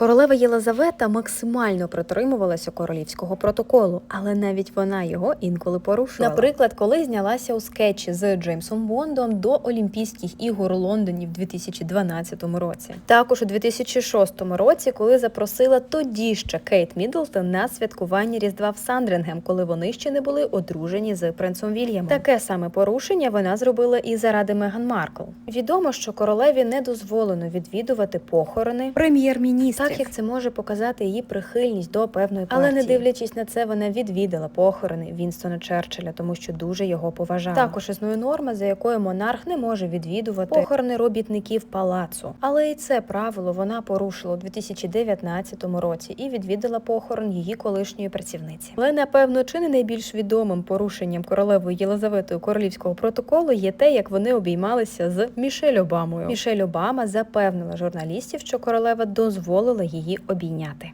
Королева Єлизавета максимально притримувалася королівського протоколу, але навіть вона його інколи порушувала. Наприклад, коли знялася у скетчі з Джеймсом Бондом до Олімпійських ігор у Лондоні в 2012 році. Також у 2006 році, коли запросила тоді ще Кейт Міддлтон на святкування Різдва в Сандрінгем, коли вони ще не були одружені з принцем Вільямом. Таке саме порушення вона зробила і заради Меган Маркл. Відомо, що королеві не дозволено відвідувати похорони прем'єр-міністрів, так як це може показати її прихильність до певної партії. Але не дивлячись на це, вона відвідала похорони Вінстона Черчилля, тому що дуже його поважала. Також існує норма, за якою монарх не може відвідувати похорони робітників палацу. Але і це правило вона порушила у 2019 році і відвідала похорон її колишньої працівниці. Але напевно, чи не найбільш відомим порушенням королевою Єлизаветою королівського протоколу є те, як вони обіймалися з Мішель Обамою. Мішель Обама запевнила журналістів, що королева дозволила її обійняти.